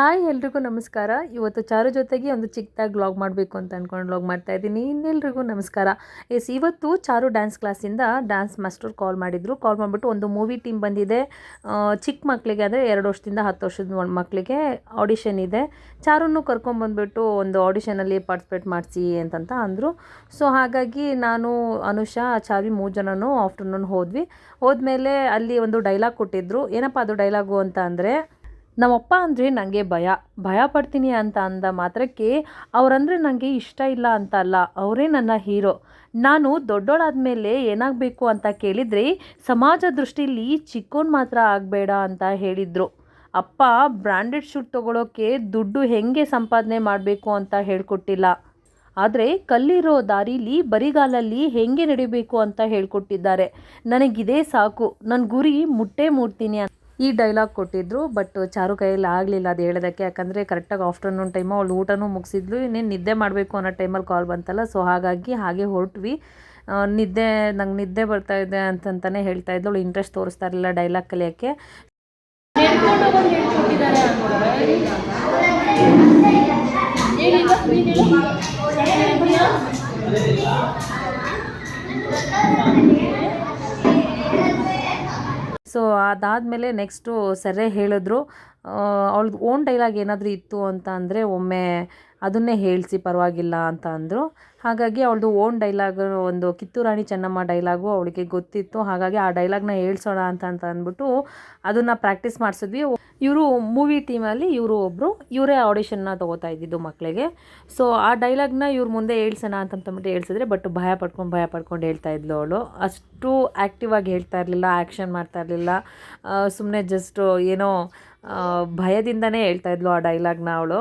Hi ಎಲ್ರಿಗೂ ನಮಸ್ಕಾರ. ಇವತ್ತು ಚಾರು ಜೊತೆಗೆ ಒಂದು ಚಿಕ್ಕದಾಗಿ ವ್ಲಾಗ್ ಮಾಡಬೇಕು ಅಂತ ಅಂದ್ಕೊಂಡು ವ್ಲಾಗ್ ಮಾಡ್ತಾ ಇದ್ದೀನಿ. ಇನ್ನೆಲ್ರಿಗೂ ನಮಸ್ಕಾರ. ಎಸ್ ಇವತ್ತು ಚಾರು ಡ್ಯಾನ್ಸ್ ಕ್ಲಾಸಿಂದ ಡ್ಯಾನ್ಸ್ ಮಾಸ್ಟರ್ ಕಾಲ್ ಮಾಡಿದರು. ಕಾಲ್ ಮಾಡಿಬಿಟ್ಟು ಒಂದು ಮೂವಿ ಟೀಮ್ ಬಂದಿದೆ. ಚಿಕ್ಕ ಮಕ್ಕಳಿಗೆ ಅಂದರೆ ಎರಡು ವರ್ಷದಿಂದ ಹತ್ತು ವರ್ಷದ ಮಕ್ಕಳಿಗೆ ಆಡಿಷನ್ ಇದೆ. ಚಾರನ್ನು ಕರ್ಕೊಂಬಂದ್ಬಿಟ್ಟು ಒಂದು ಆಡಿಷನಲ್ಲಿ ಪಾರ್ಟಿಸಿಪೇಟ್ ಮಾಡಿಸಿ ಅಂತಂತ ಅಂದರು. ಸೊ ಹಾಗಾಗಿ ನಾನು, ಅನುಷಾ, ಚಾವಿ ಮೂರು ಜನನೂ ಆಫ್ಟರ್ನೂನ್ ಹೋದ್ವಿ. ಹೋದ್ಮೇಲೆ ಅಲ್ಲಿ ಒಂದು ಡೈಲಾಗ್ ಕೊಟ್ಟಿದ್ರು. ಏನಪ್ಪ ಅದು ಡೈಲಾಗು ಅಂತ ಅಂದರೆ ನಮ್ಮಪ್ಪ ಅಂದರೆ ನನಗೆ ಭಯ. ಭಯ ಪಡ್ತೀನಿ ಅಂತ ಅಂದ ಮಾತ್ರಕ್ಕೆ ಅವರಂದರೆ ನನಗೆ ಇಷ್ಟ ಇಲ್ಲ ಅಂತ ಅಲ್ಲ. ಅವರೇ ನನ್ನ ಹೀರೋ. ನಾನು ದೊಡ್ಡೋಳಾದ್ಮೇಲೆ ಏನಾಗಬೇಕು ಅಂತ ಕೇಳಿದರೆ ಸಮಾಜ ದೃಷ್ಟಿಲಿ ಚಿಕ್ಕೋನ್ ಮಾತ್ರ ಆಗಬೇಡ ಅಂತ ಹೇಳಿದರು. ಅಪ್ಪ ಬ್ರ್ಯಾಂಡೆಡ್ ಶೂಟ್ ತೊಗೊಳೋಕ್ಕೆ ದುಡ್ಡು ಹೆಂಗೆ ಸಂಪಾದನೆ ಮಾಡಬೇಕು ಅಂತ ಹೇಳಿಕೊಟ್ಟಿಲ್ಲ. ಆದರೆ ಕಲ್ಲಿರೋ ದಾರಿಲಿ ಬರಿಗಾಲಲ್ಲಿ ಹೆಂಗೆ ನಡಿಬೇಕು ಅಂತ ಹೇಳ್ಕೊಟ್ಟಿದ್ದಾರೆ. ನನಗಿದೇ ಸಾಕು. ನನ್ನ ಗುರಿ ಮುಟ್ಟೇ ಮೂಡ್ತೀನಿ ಅಂತ ಈ ಡೈಲಾಗ್ ಕೊಟ್ಟಿದ್ರು ಬಟ್ ಚಾರು ಕೈಯಲ್ಲಿ ಆಗಲಿಲ್ಲ ಅದು ಹೇಳೋದಕ್ಕೆ. ಯಾಕಂದರೆ ಕರೆಕ್ಟಾಗಿ ಆಫ್ಟರ್ನೂನ್ ಟೈಮು ಅವಳು ಊಟನೂ ಮುಗಿಸಿದ್ಲು, ಇನ್ನೇನು ನಿದ್ದೆ ಮಾಡಬೇಕು ಅನ್ನೋ ಟೈಮಲ್ಲಿ ಕಾಲ್ ಬಂತಲ್ಲ ಸೊ ಹಾಗಾಗಿ ಹಾಗೆ ಹೊರಟ್ವಿ. ನಿದ್ದೆ, ನಂಗೆ ನಿದ್ದೆ ಬರ್ತಾ ಇದೆ ಅಂತಂತಾನೆ ಹೇಳ್ತಾ ಇದ್ಲು. ಅವಳು ಇಂಟ್ರೆಸ್ಟ್ ತೋರಿಸ್ತಾ ಇರಲಿಲ್ಲ ಡೈಲಾಗ್ ಕಲಿಯೋಕ್ಕೆ. ಸೊ ಅದಾದಮೇಲೆ ನೆಕ್ಸ್ಟು ಸೆರೆ ಹೇಳಿದ್ರು ಅವ್ಳದ್ದು ಓನ್ ಡೈಲಾಗ್ ಏನಾದರೂ ಇತ್ತು ಅಂತ ಅಂದರೆ ಒಮ್ಮೆ ಅದನ್ನೇ ಹೇಳಿಸಿ ಪರವಾಗಿಲ್ಲ ಅಂತ ಅಂದರು. ಹಾಗಾಗಿ ಅವಳದು ಓನ್ ಡೈಲಾಗ್ ಒಂದು ಕಿತ್ತೂರಾಣಿ ಚೆನ್ನಮ್ಮ ಡೈಲಾಗು ಅವಳಿಗೆ ಗೊತ್ತಿತ್ತು. ಹಾಗಾಗಿ ಆ ಡೈಲಾಗ್ನ ಹೇಳ್ಸೋಣ ಅಂತ ಅಂತ ಅಂದ್ಬಿಟ್ಟು ಅದನ್ನು ಪ್ರಾಕ್ಟೀಸ್ ಮಾಡಿಸಿದ್ವಿ. ಇವರು ಮೂವಿ ಟೀಮಲ್ಲಿ ಇವರು ಒಬ್ಬರು ಇವರೇ ಆಡಿಷನ್ನ ತೊಗೋತಾ ಇದ್ದಿದ್ದು ಮಕ್ಕಳಿಗೆ ಸೊ ಆ ಡೈಲಾಗ್ನ ಇವ್ರ ಮುಂದೆ ಹೇಳ್ಸೋಣ ಅಂತಂದ್ಬಿಟ್ಟು ಹೇಳ್ಸಿದ್ರೆ ಬಟ್ ಭಯ ಪಡ್ಕೊಂಡು ಭಯ ಪಡ್ಕೊಂಡು ಹೇಳ್ತಾ ಇದ್ಲು ಅವಳು. ಅಷ್ಟು ಆ್ಯಕ್ಟಿವಾಗಿ ಹೇಳ್ತಾ ಇರಲಿಲ್ಲ ಆ್ಯಕ್ಷನ್ ಮಾಡ್ತಾ ಇರಲಿಲ್ಲ. ಸುಮ್ಮನೆ ಜಸ್ಟ್ ಏನೋ ಭಯದಿಂದನೇ ಹೇಳ್ತಾ ಇದ್ಲು ಆ ಡೈಲಾಗ್ನ ಅವಳು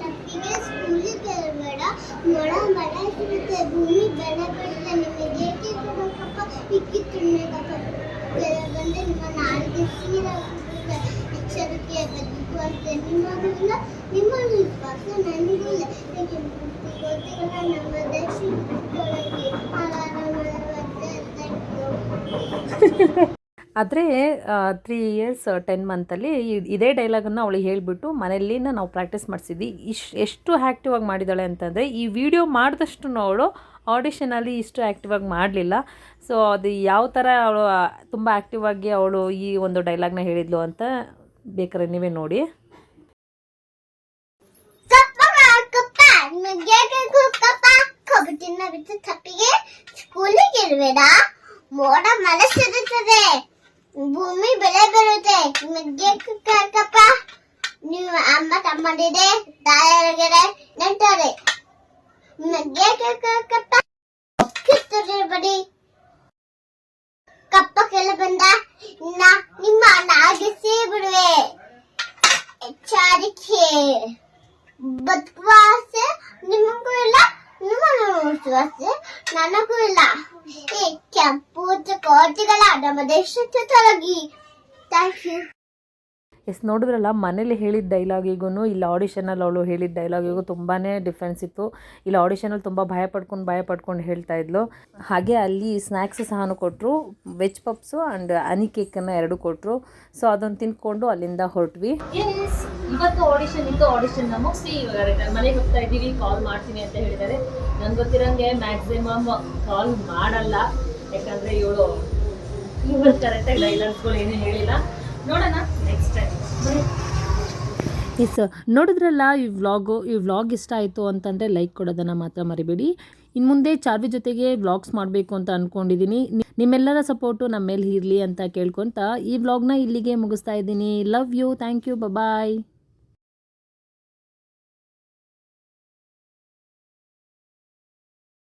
ತಪ್ಪಿಗೆ ಸ್ಕೂಲಿಗೆ ಬೇಡ ಮೊಳ ಮರ ಸಿಗುತ್ತೆ ಭೂಮಿ ಬೆಳೆ ಬಿಡುತ್ತೆ ನಿಮಗೆ ಏಕೆ ಕೊಡಬೇಕಪ್ಪ ಇಕ್ಕಿ ತಿನ್ನಬೇಕಪ್ಪ ಬಂದೆ ನಿಮ್ಮ ನಾಡಿಗೆ ಸೀರಾಗುತ್ತೆ ಎಚ್ಚರಿಕೆ ಬದುಕುವಂತೆ ನಿಮ್ಮನ್ನು ಇಲ್ಲ ನಿಮ್ಮನ್ನು ವಿಶ್ವಾಸ ನನಗೂ ಇಲ್ಲ. ಏಕೆ ಗೊತ್ತಿಲ್ಲ ನಮ್ಮ ದೇಶದೊಳಗೆ ಆಹಾರ ಮಾಡುವಂತೆ ಆದರೆ ತ್ರೀ ಇಯರ್ಸ್ ಟೆನ್ ಮಂತಲ್ಲಿ ಇದೇ ಡೈಲಾಗನ್ನು ಅವಳಿಗೆ ಹೇಳಿಬಿಟ್ಟು ಮನೆಯಲ್ಲಿನ ನಾವು ಪ್ರಾಕ್ಟೀಸ್ ಮಾಡಿಸಿದ್ವಿ. ಇಶ್, ಎಷ್ಟು ಆಕ್ಟಿವ್ ಆಗಿ ಮಾಡಿದ್ದಾಳೆ ಅಂತಂದರೆ, ಈ ವಿಡಿಯೋ ಮಾಡಿದಷ್ಟು ಅವಳು ಆಡಿಷನಲ್ಲಿ ಇಷ್ಟು ಆ್ಯಕ್ಟಿವ್ ಆಗಿ ಮಾಡಲಿಲ್ಲ. ಸೊ ಅದು ಯಾವ ಥರ ಅವಳು, ತುಂಬ ಆ್ಯಕ್ಟಿವ್ ಆಗಿ ಅವಳು ಈ ಒಂದು ಡೈಲಾಗ್ನ ಹೇಳಿದ್ಲು ಅಂತ ಬೇಕಾದ್ರೆ ನೀವೇ ನೋಡಿ. ಬಿಟ್ಟು ತಪ್ಪಿಗೆ ಸ್ಕೂಲಿಗೆ ಇರಬೇಡ ಮೋಡ ಮನಸ್ಸಿರುತ್ತದೆ ಭೂಮಿ ಬೆಳೆ ಬರುತ್ತೆ ನಿಮಗೆ ಕಪ್ಪ ನೀವು ಅಮ್ಮ ತಮ್ಮಂದಿದೆ ತಾಯರಿಗೆ ನೆಂಟರೆ. ಕಪ್ಪ ಕಿತ್ತರೆ ಕಪ್ಪ ಕೆಲ ಬಂದ ನಾ ನಿಮ್ಮ ನಾಗಿಸಿ ಬಿಡುವೆ ಎಚ್ಚರಿಕೆ ಬದುಕುವಾಸ ನಿಮಗೂ ಇಲ್ಲ ನಿಮ್ಮನ್ನು ವಿಶ್ವಾಸ ನನಗೂ ಇಲ್ಲ ಈ ಕೆಂಪು ಕೋಟಿಗಳ ನಮ್ಮ ದೇಶಕ್ಕೆ ತೊಲಗಿ ಥ್ಯಾಂಕ್ ಯು ಎಸ್, ನೋಡಿದ್ರಲ್ಲ, ಮನೇಲಿ ಹೇಳಿದ ಡೈಲಾಗಿಗೂ ಇಲ್ಲಿ ಆಡಿಷನಲ್ಲಿ ಅವಳು ಹೇಳಿದ ಡೈಲಾಗಿಗೂ ತುಂಬಾ ಡಿಫ್ರೆನ್ಸ್ ಇತ್ತು. ಇಲ್ಲಿ ಆಡಿಷನಲ್ಲಿ ತುಂಬ ಭಯ ಪಡ್ಕೊಂಡು ಭಯ ಪಡ್ಕೊಂಡು ಹೇಳ್ತಾ ಇದ್ಲು. ಹಾಗೆ ಅಲ್ಲಿ ಸ್ನ್ಯಾಕ್ಸ್ ಸಹ ಕೊಟ್ಟರು ವೆಜ್ ಪಪ್ಸು ಆ್ಯಂಡ್ ಹನಿ ಕೇಕನ್ನು ಎರಡು ಕೊಟ್ಟರು ಸೊ ಅದನ್ನು ತಿಂದ್ಕೊಂಡು ಅಲ್ಲಿಂದ ಹೊರಟ್ವಿ. ಇವತ್ತು ಆಡಿಷನ್ ಇತ್ತು ಆಡಿಷನ್ ಮುಗಿಸಿ ಇವಾಗ ಮನೆಗೆ ಹೋಗ್ತಾ ಇದ್ದೀವಿ ಕಾಲ್ ಮಾಡ್ತೀನಿ ಅಂತ ಹೇಳಿದ್ದಾರೆ ನನ್ಗೆ ಗೊತ್ತಿರೋಂಗೆ ಮ್ಯಾಕ್ಸಿಮಮ್ ಕಾಲ್ ಮಾಡಲ್ಲ. ಯಾಕಂದ್ರೆ ಇವಳು ಇವಳು ಕರೆಕ್ಟಾಗಿ ಡೈಲಾಗ್ಸ್ಗಳು ಏನು ಹೇಳಿಲ್ಲ. ನೋಡೋಣ. ನೆಕ್ಸ್ಟ್ ಟೈಮ್ ಎಸ್ ನೋಡಿದ್ರಲ್ಲ, ಈ ವ್ಲಾಗು, ಈ ವ್ಲಾಗ್ ಇಷ್ಟ ಆಯಿತು ಅಂತಂದರೆ ಲೈಕ್ ಕೊಡೋದನ್ನು ಮಾತ್ರ ಮರಿಬೇಡಿ. ಇನ್ನು ಮುಂದೆ ಚಾರ್ವಿ ಜೊತೆಗೆ ವ್ಲಾಗ್ಸ್ ಮಾಡಬೇಕು ಅಂತ ಅಂದ್ಕೊಂಡಿದ್ದೀನಿ ನಿಮ್ಮೆಲ್ಲರ ಸಪೋರ್ಟು ನಮ್ಮ ಮೇಲೆ ಇರಲಿ ಅಂತ ಕೇಳ್ಕೊತ ಈ ವ್ಲಾಗ್ನ ಇಲ್ಲಿಗೆ ಮುಗಿಸ್ತಾ ಇದ್ದೀನಿ. Love you thank you bye